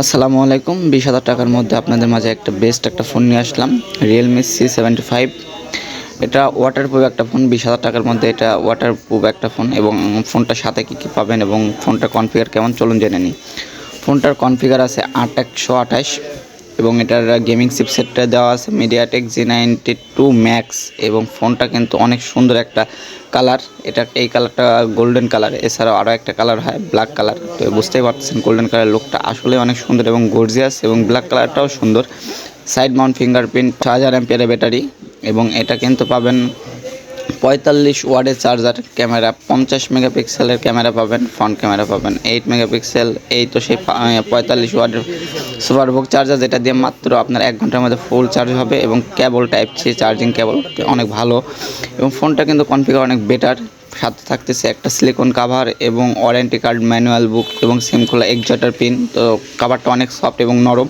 আসসালামু আলাইকুম। বিশ হাজার টাকার মধ্যে আপনাদের মাঝে একটা বেস্ট একটা ফোন নিয়ে আসলাম রিয়েলমি সি সেভেন্টি ফাইভ এটা ওয়াটার প্রুফ একটা ফোন বিশ হাজার টাকার মধ্যে এটা ওয়াটার প্রুফ একটা ফোন এবং ফোনটার সাথে কী কী পাবেন এবং ফোনটার কনফিগার কেমন চলুন জেনে নিই। ফোনটার কনফিগার আছে আট একশো আঠাশ এবং এটার গেমিং চিপসেটটা দেওয়া আছে MediaTek G ninety two Max এবং ফোনটা কিন্তু অনেক সুন্দর একটা কালার এটা এই কালারটা গোল্ডেন কালার এছাড়াও আরও একটা কালার হয় ব্ল্যাক কালার তো বুঝতেই পারতেছেন গোল্ডেন কালার লোকটা আসলে অনেক সুন্দর এবং গর্জিয়াস এবং ব্ল্যাক কালারটাও সুন্দর। সাইড মাউন্ট ফিঙ্গারপ্রিন্ট ছ হাজার অ্যাম্পিয়ারের ব্যাটারি এবং এটা কিন্তু পাবেন পঁয়তাল্লিশ ওয়ার্ডের চার্জার, ক্যামেরা, পঞ্চাশ মেগাপিক্সেলের ক্যামেরা পাবেন ফ্রন্ট ক্যামেরা পাবেন। এইট মেগাপিক্সেল, এই তো সেই পঁয়তাল্লিশ ওয়ার্ডের সুপারবুক চার্জার, যেটা দিয়ে মাত্র আপনার এক ঘণ্টার মধ্যে ফুল চার্জ হবে এবং cable type C charging cable অনেক ভালো। এবং ফোনটা কিন্তু কনফিগার অনেক বেটার সাথে থাকতেছে একটা সিলিকন কাভার এবং ওয়ারেন্টি কার্ড ম্যানুয়াল বুক এবং সিম খোলা এক্সজাটার পিন তো কাভারটা অনেক সফট এবং নরম।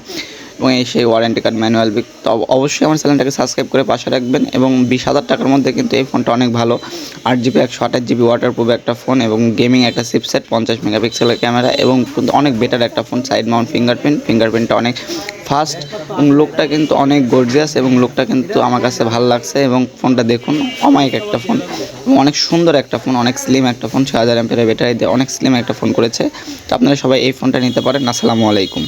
এবং এই সেই ওয়ারেন্টি কার্ড ম্যানুয়াল বিক তো অবশ্যই আমার চ্যানেলটাকে সাবস্ক্রাইব করে পাশে রাখবেন এবং বিশ হাজার টাকার মধ্যে কিন্তু এই ফোনটা অনেক ভালো। আট জিবি একশো আঠাশ জিবি ওয়াটার প্রুফ একটা ফোন এবং গেমিং একটা চিপসেট পঞ্চাশ মেগাপিক্সেলের ক্যামেরা এবং অনেক বেটার একটা ফোন সাইড মাউন্ট ফিঙ্গারপ্রিন্ট ফিঙ্গারপ্রিন্টটা অনেক ফাস্ট এবং লুকটা কিন্তু অনেক গর্জিয়াস এবং লুকটা কিন্তু আমার কাছে ভালো লাগছে এবং ফোনটা দেখুন, অমায়িক একটা ফোন এবং অনেক সুন্দর একটা ফোন অনেক স্লিম একটা ফোন ছয় হাজার এমপের ব্যাটারি দিয়ে অনেক স্লিম একটা ফোন করেছে। তো আপনারা সবাই এই ফোনটা নিতে পারেন। আসসালামু আলাইকুম।